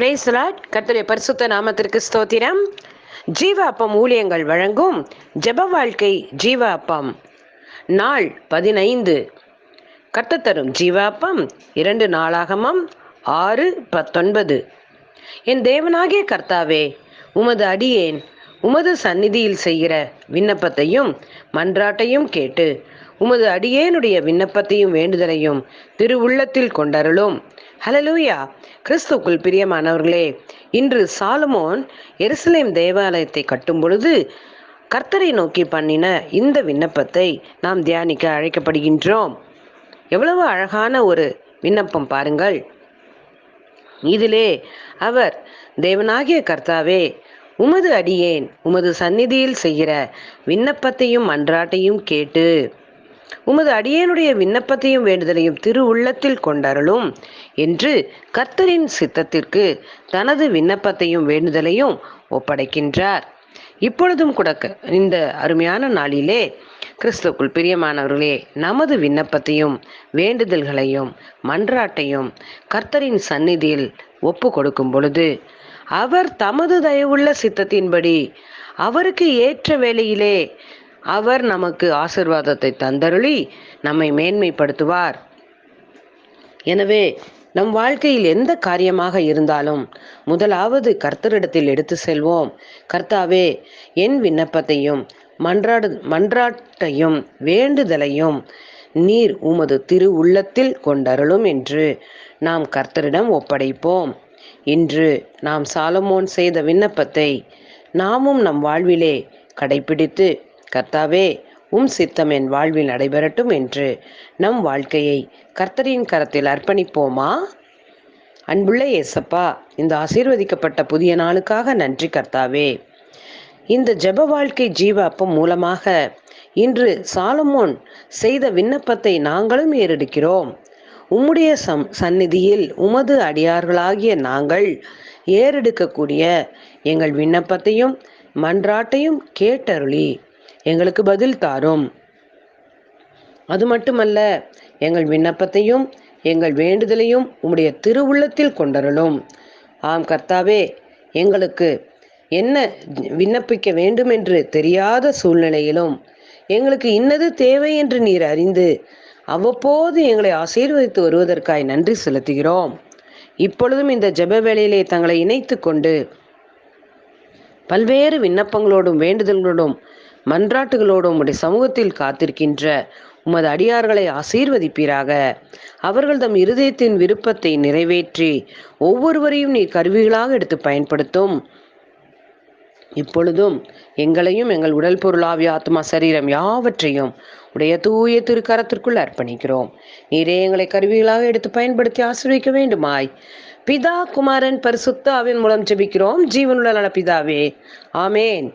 பிரேசலாட் கர்த்தருடைய பரிசுத்த நாமத்திற்கு ஸ்தோத்திரம். ஜீவ அப்பம் ஊழியங்கள் வழங்கும் ஜெப வாழ்க்கை ஜீவ அப்பம் நாள் பதினைந்து. கர்த்தர் தரும் ஜீவ அப்பம் இரண்டு நாளாகமம் ஆறு பத்தொன்பது. என் தேவனாகிய கர்த்தாவே உமது அடியேன் உமது சந்நிதியில் செய்கிற விண்ணப்பத்தையும் மன்றாட்டையும் கேட்டு உமது அடியேனுடைய விண்ணப்பத்தையும் வேண்டுதலையும் திருவுள்ளத்தில் கொண்டருளும். ஹலலூயா கிறிஸ்துக்குள் பிரியமானவர்களே இன்று சாலமோன் எருசலேம் தேவாலயத்தை கட்டும் பொழுது கர்த்தரை நோக்கி பண்ணின இந்த விண்ணப்பத்தை நாம் தியானிக்க அழைக்கப்படுகின்றோம். எவ்வளவு அழகான ஒரு விண்ணப்பம் பாருங்கள். இதிலே அவர் தேவனாகிய கர்த்தாவே உமது அடியேன் உமது சந்நிதியில் செய்கிற விண்ணப்பத்தையும் மன்றாட்டையும் கேட்டு உமது அடியேனுடைய விண்ணப்பத்தையும் வேண்டுதலையும் திரு உள்ளத்தில் கொண்டருளும் என்று கர்த்தரின் சித்தத்திற்கு தனது விண்ணப்பத்தையும் வேண்டுதலையும் ஒப்படைக்கின்றார். இப்பொழுதும் கூட இந்த அருமையான நாளிலே கிறிஸ்துக்குள் பிரியமானவர்களே நமது விண்ணப்பத்தையும் வேண்டுதல்களையும் மன்றாட்டையும் கர்த்தரின் சந்நிதியில் ஒப்பு கொடுக்கும் பொழுது அவர் தமது தயவுள்ள சித்தத்தின்படி அவருக்கு ஏற்ற வேளையிலே அவர் நமக்கு ஆசிர்வாதத்தை தந்தருளி நம்மை மேன்மைப்படுத்துவார். எனவே நம் வாழ்க்கையில் எந்த காரியமாக இருந்தாலும் முதலாவது கர்த்தரிடத்தில் எடுத்து செல்வோம். கர்த்தாவே என் விண்ணப்பத்தையும் மன்றாடு மன்றாட்டையும் வேண்டுதலையும் நீர் உமது திரு உள்ளத்தில் கொண்டருளும் என்று நாம் கர்த்தரிடம் ஒப்படைப்போம். இன்று நாம் சாலமோன் செய்த விண்ணப்பத்தை நாமும் நம் வாழ்விலே கடைபிடித்து கர்த்தாவே உம் சித்தம் என் வாழ்வில் நடைபெறட்டும் என்று நம் வாழ்க்கையை கர்த்தரின் கரத்தில் அர்ப்பணிப்போமா? அன்புள்ள ஏசப்பா இந்த ஆசீர்வதிக்கப்பட்ட புதிய நாளுக்காக நன்றி கர்த்தாவே. இந்த ஜெப வாழ்க்கை ஜீவ அப்பம் மூலமாக இன்று சாலமோன் செய்த விண்ணப்பத்தை நாங்களும் ஏறெடுக்கிறோம். உம்முடைய சம் சந்நிதியில் உமது அடியார்களாகிய நாங்கள் ஏறெடுக்கக்கூடிய எங்கள் விண்ணப்பத்தையும் மன்றாட்டையும் கேட்டருளி. எங்களுக்கு பதில் தாரும். அது மட்டுமல்ல எங்கள் விண்ணப்பத்தையும் எங்கள் வேண்டுதலையும் உம்முடைய திருவுள்ளத்தில் கொண்டருளும். ஆம் கர்த்தாவே எங்களுக்கு என்ன விண்ணப்பிக்க வேண்டும் என்று தெரியாத சூழ்நிலையிலும் எங்களுக்கு இன்னது தேவை என்று நீர் அறிந்து அவ்வப்போது எங்களை ஆசீர்வதித்து வருவதற்காய் நன்றி செலுத்துகிறோம். இப்பொழுதும் இந்த ஜெப வேளையிலே தங்களை இணைத்து கொண்டு பல்வேறு விண்ணப்பங்களோடும் வேண்டுதல்களோடும் மன்றாட்டுகளோடும் உம்முடைய சமூகத்தில் காத்திருக்கின்ற உமது அடியார்களை ஆசீர்வதிப்பீராக. அவர்கள் தம் இருதயத்தின் விருப்பத்தை நிறைவேற்றி ஒவ்வொருவரையும் நீ கருவிகளாக எடுத்து பயன்படுத்தும். இப்பொழுதும் எங்களையும் எங்கள் உடல் பொருளாவிய ஆத்மா சரீரம் யாவற்றையும் உடைய தூய திருக்கரத்திற்குள் அர்ப்பணிக்கிறோம். நீரே எங்களை கருவிகளாக எடுத்து பயன்படுத்தி ஆசிர்விக்க வேண்டுமாய். பிதா குமாரன் பரிசுத்தாவின் மூலம் ஜெபிக்கிறோம். ஜீவனுள்ள நல பிதாவே ஆமேன்.